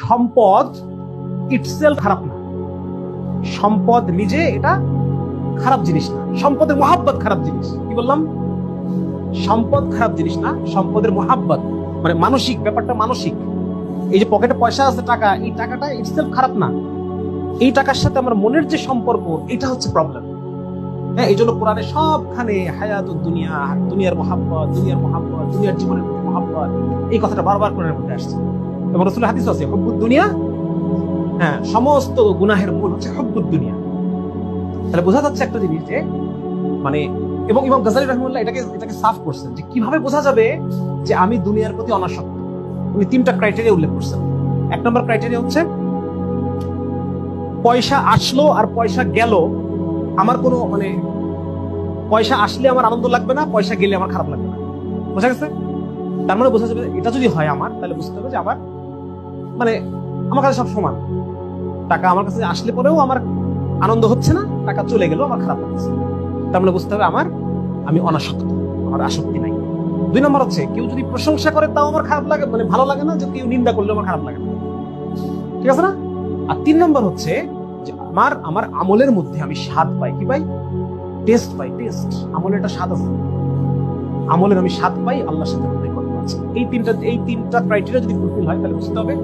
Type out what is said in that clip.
সম্পদ ইটসেল খারাপ না। সম্পদ নিজে এটা খারাপ জিনিস না। সম্পদের মোহাব্বত খারাপ জিনিস। কি বললাম? সম্পদ খারাপ জিনিস না, সম্পদের মোহাব্বত। মানে মানসিক, ব্যাপারটা মানসিক। এই যে পকেটে পয়সা আছে, টাকা, এই টাকাটা ইটসেলফ খারাপ না। এই টাকার সাথে আমার মনের যে সম্পর্ক, এটা হচ্ছে প্রবলেম হ্যাঁ এই জন্য কোরআনে সবখানে হায়াত দুনিয়া, দুনিয়ার মহাব্বত, দুনিয়ার মোহাব্বত, দুনিয়ার জীবনের মহাব্বত, এই কথাটা বারবার কোরআনের মধ্যে আসছে। এবং রসুল হাদিস আছে, হব্বুদ দুনিয়া হ্যাঁ সমস্ত গুনাহের মূল হচ্ছে হব্বুদ দুনিয়া তাহলে বোঝা যাচ্ছে একটা জিনিস যে মানে এবং ইমাম গাজালি রহমুল্লাহ এটাকে এটাকে সাফ করছেন যে কীভাবে বোঝা যাবে যে আমি দুনিয়ার প্রতি অনাসক্ত? উনি তিনটা ক্রাইটেরিয়া উল্লেখ করছেন। এক নম্বর ক্রাইটেরিয়া হচ্ছে, পয়সা আসলো আর পয়সা গেল, আমার কোনো মানে পয়সা আসলে আমার আনন্দ লাগবে না, পয়সা গেলে আমার খারাপ লাগবে না। বোঝা গেছে? তার মানে বোঝা যাবে এটা যদি হয় আমার, তাহলে বুঝতে হবে যে আমার মানে আমার কাছে সব সমান। টাকা আমার কাছে আসলে পরেও আমার আনন্দ হচ্ছে না, টাকা চলে গেলেও আমার খারাপ লাগছে। তার মানে বুঝতে হবে আমার, আমি অনাসক্ত, আমার আসক্তি নাই। দুই নম্বর হচ্ছে, কেউ যদি প্রশংসা করে তাও আমার খারাপ লাগে মানে ভালো লাগে না, যে কেউ নিন্দা করলে আমার খারাপ লাগে না। ঠিক আছে না? আর তিন নম্বর হচ্ছে যে আমার আমার আমলের মধ্যে আমি স্বাদ পাই। কি পাই? টেস্ট পাই টেস্ট আমলের একটা স্বাদ আছে। আমলের আমি স্বাদ পাই, আল্লাহর সাথে এই তিনটা এই তিনটা ক্রাইটেরিয়া যদি ফুলফিল হয় তাহলে বুঝতে হবে।